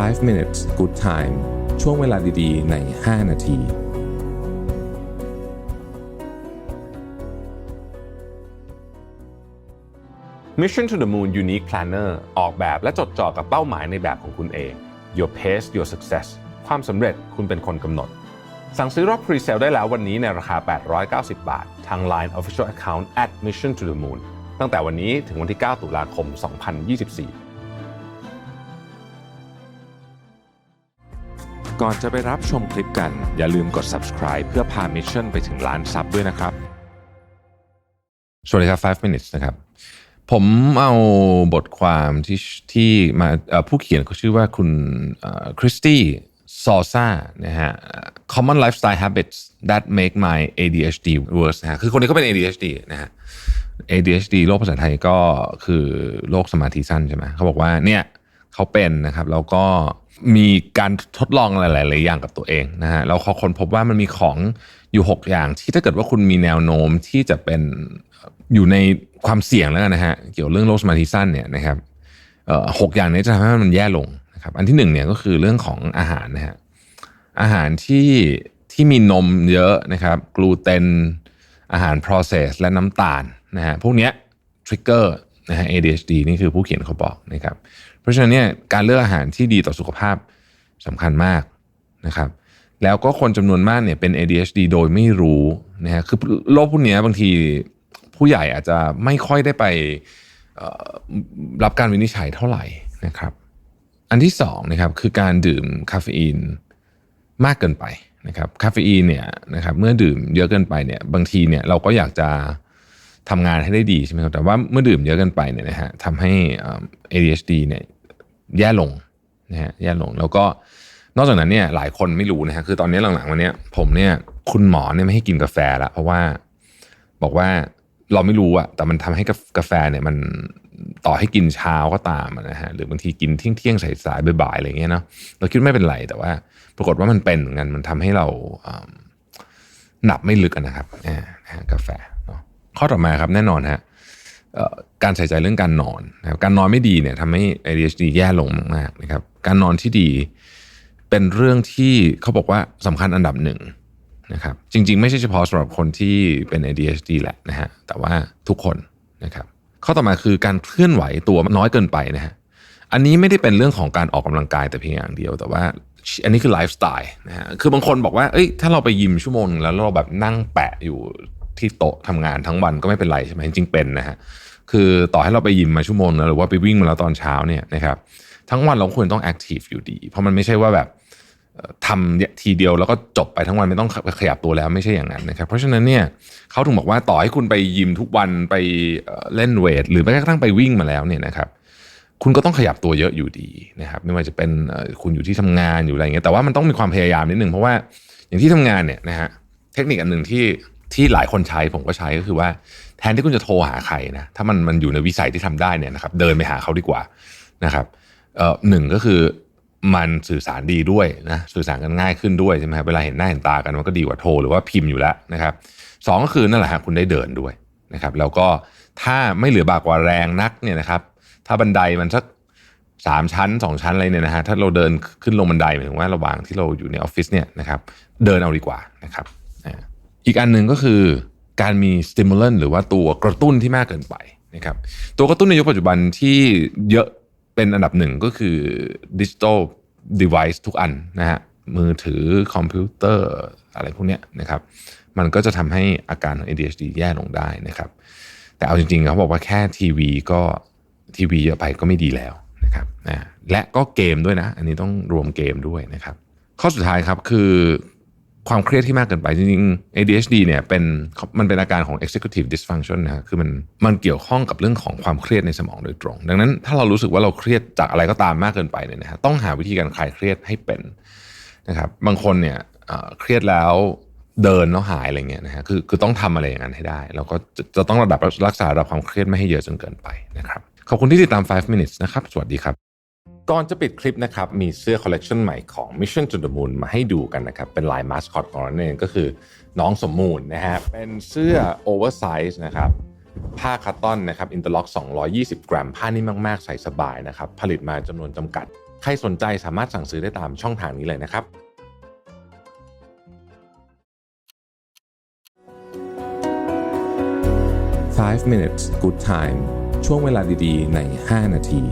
5 minutes good time ช่วงเวลาดีๆ ใน 5 นาที Mission to the Moon Unique Planner ออกแบบและจดจ่อกับเป้าหมายในแบบของคุณเอง Your pace your success ความสำเร็จคุณเป็นคนกำหนด สั่งซื้อรอบ Pre-sale ได้แล้ววันนี้ในราคา 890 บาท ทาง Line Official Account at Mission to the Moon ตั้งแต่วันนี้ถึงวันที่ 9 ตุลาคม 2024 ก่อนจะไปรับชมคลิปกัน อย่าลืมกด subscribe เพื่อพา Mission ไปถึงล้านซับด้วยนะครับ สวัสดีครับ 5 minutes นะครับ ผมเอาบทความที่ที่มาผู้เขียนเขาชื่อว่าคุณคริสตี้ซอซ่านะฮะ common lifestyle habits that make my ADHD worse นะฮะคือคนนี้ก็เป็น ADHD นะฮะ ADHD โรคภาษาไทยก็คือโรคสมาธิสั้นใช่ไหมเขาบอกว่าเนี่ย เขาเป็นนะครับ แล้วก็มีการทดลองหลาย ๆ อย่างกับตัวเองนะฮะแล้วเขาค้นพบว่ามันมีของอยู่ 6 อย่าง ที่ถ้าเกิดว่าคุณมีแนวโน้มที่จะเป็นอยู่ในความเสี่ยงแล้วนะฮะเกี่ยวเรื่องโรคสมาธิสั้นเนี่ยนะครับหกอย่างนี้จะทำให้มันแย่ลงนะครับอันที่หนึ่งเนี่ยก็คือเรื่องของอาหารนะฮะอาหารที่ที่มีนมเยอะนะครับกลูเตนอาหาร process และน้ำตาลนะฮะพวกเนี้ย trigger นะฮะ ADHD นี่คือผู้เขียนเขาบอกนะครับ เพราะฉะนั้นเนี่ยการเลือกอาหารที่ดีต่อสุขภาพสำคัญมากนะครับ แล้วก็คนจำนวนมากเนี่ยเป็น ADHD โดยไม่รู้นะฮะคือโรคพวกนี้บางทีผู้ใหญ่อาจจะไม่ค่อยได้ไปรับการวินิจฉัยเท่าไหร่นะครับ อันที่สองนะครับคือการดื่มคาเฟอีนมากเกินไปนะครับคาเฟอีนเนี่ยนะครับเมื่อดื่มเยอะเกินไปเนี่ยบางทีเนี่ยเราก็อยากจะทำงานให้ได้ดีใช่ไหมครับแต่ว่าเมื่อดื่มเยอะเกินไปเนี่ยนะฮะทำให้ ADHD เนี่ย แย่ลงนะฮะแย่ลงแล้วก็นอกจากนั้นเนี่ยหลายคนไม่รู้นะฮะคือตอนนี้หลังๆวันนี้ผมเนี่ยคุณหมอเนี่ยไม่ให้กินกาแฟละเพราะว่าบอกว่าเราไม่รู้อะแต่มันทำให้กาแฟเนี่ยมันต่อให้กินเช้าก็ตามนะฮะหรือบางทีกินเที่ยงเที่ยงๆสายๆบ่ายๆอะไรอย่างเงี้ยเนาะเราคิดไม่เป็นไรแต่ว่า ปรากฏว่ามันเป็นเหมือนกันมันทำให้เราหนับไม่ลึกนะครับกาแฟข้อต่อมาครับแน่นอนฮะ การใส่ใจเรื่องการนอนนะครับการนอนไม่ดีเนี่ยทำให้ ADHD แย่ลงมากๆนะครับการนอนที่ดีเป็นเรื่องที่เขาบอกว่าสำคัญอันดับหนึ่งนะครับจริงๆ ไม่ใช่เฉพาะสำหรับคนที่เป็น ADHD แหละนะฮะแต่ว่าทุกคนนะครับข้อต่อมาคือการเคลื่อนไหวตัวน้อยเกินไปนะฮะอันนี้ไม่ได้เป็นเรื่องของการออกกำลังกายแต่เพียงอย่างเดียว แต่ว่าอันนี้คือไลฟ์สไตล์นะฮะคือบางคนบอกว่าเอ้ยถ้าเราไปยิมชั่วโมงนึงแล้วเราแบบนั่งแปะอยู่ ที่โต๊ะทำงานทั้งวันก็ไม่เป็นไรใช่ไหมจริงๆเป็นนะฮะคือต่อให้เราไปยิมมาชั่วโมงนึงหรือว่าไปวิ่งมาแล้วตอนเช้าเนี่ยนะครับทั้งวันเราควรต้องแอคทีฟอยู่ดี เพราะมันไม่ใช่ว่าแบบเอ่อทำทีเดียวแล้วก็จบไปทั้งวันไม่ต้องขยับตัวแล้วไม่ใช่อย่างนั้นนะครับ เพราะฉะนั้นเนี่ยเขาถึงบอกว่าต่อให้คุณไปยิมทุกวันไปเล่นเวท หรือแม้กระทั่งไปวิ่งมาแล้วเนี่ยนะครับ คุณก็ต้องขยับตัวเยอะอยู่ดีนะครับ ไม่ว่าจะเป็นคุณอยู่ที่ทำงานอยู่อะไรอย่างเงี้ยแต่ว่ามันต้องมีความพยายามนิดนึงเพราะว่าอย่างที่ทำงานเนี่ยนะฮะเทคนิคอันหนึ่งที่ ที่หลายคนใช้ผมก็ใช้ก็คือว่า แทนที่คุณจะโทรหาใครนะถ้ามันมันอยู่ในวิสัยที่ทำได้เนี่ยนะครับเดินไปหาเขาดีกว่านะครับเอ่อหนึ่งก็คือมันสื่อสารดีด้วยนะสื่อสารกันง่ายขึ้นด้วยใช่ไหมครับเวลาเห็นหน้าเห็นตากันมันก็ดีกว่าโทรหรือว่าพิมพ์อยู่แล้วนะครับสองก็คือนั่นแหละฮะคุณได้เดินด้วยนะครับแล้วก็ถ้าไม่เหลือบากกว่าแรงนักเนี่ยนะครับ ถ้าบันไดมันสักสามชั้นสองชั้นอะไรเนี่ยนะฮะถ้าเราเดินขึ้นลงบันไดหมายถึงว่าระหว่างที่เราอยู่ในออฟฟิศเนี่ยนะครับเดินเอาดีกว่านะครับ อีกอันหนึ่งก็คือการมีสติมูลันหรือว่าตัวกระตุ้นที่มากเกินไปนะครับตัวกระตุ้นในยุคปัจจุบันที่เยอะเป็นอันดับหนึ่งก็คือดิจิ t a ลเดเวิ์ทุกอันนะฮะมือถือคอมพิวเตอร์อะไรพวกเนี้ยนะครับมันก็จะทำให้อาการของ ADHD แย่ลงได้นะครับ แต่เอาจริงๆเขาบอกว่าแค่ทีวีก็ทีวีเยอะไปก็ไม่ดีแล้วนะครับนะและก็เกมด้วยนะ อันนี้ต้องรวมเกมด้วยนะครับ ข้อสุดท้ายครับคือ ความเครียดที่มากเกินไปจริงๆ ADHD เนี่ยเป็นมันเป็นอาการของ executive dysfunction นะฮะคือมันมันเกี่ยวข้องกับเรื่องของความเครียดในสมองโดยตรง ดังนั้นถ้าเรารู้สึกว่าเราเครียดจากอะไรก็ตามมากเกินไปเนี่ยนะฮะต้องหาวิธีการคลายเครียดให้เป็นนะครับ บางคนเนี่ยเครียดแล้วเดินแล้วหายอะไรเงี้ยนะฮะ คือคือต้องทำอะไรอย่างนั้นให้ได้ แล้วก็จะจะต้องระดับรักษาระดับความเครียดไม่ให้เยอะจนเกินไปนะครับ ขอบคุณที่ติดตาม 5 minutes นะครับ สวัสดีครับ ก่อนจะปิดคลิปนะครับมีเสื้อคอลเลกชันใหม่ของ Mission to the Moon มาให้ดูกันนะครับ เป็นลายมาสคอตของเราเองก็คือน้องสมมูลนะฮะเป็นเสื้อโอเวอร์ไซส์นะครับผ้าคัตตอนนะครับอินเตอร์ล็อก 220 กรัม ผ้านิ่มมาก ๆ ใส่สบายนะครับ ผลิตมาจำนวนจำกัด ใครสนใจสามารถสั่งซื้อได้ตามช่องทางนี้เลยนะครับ 5 minutes good time ช่วงเวลาดี ๆ ใน 5 นาที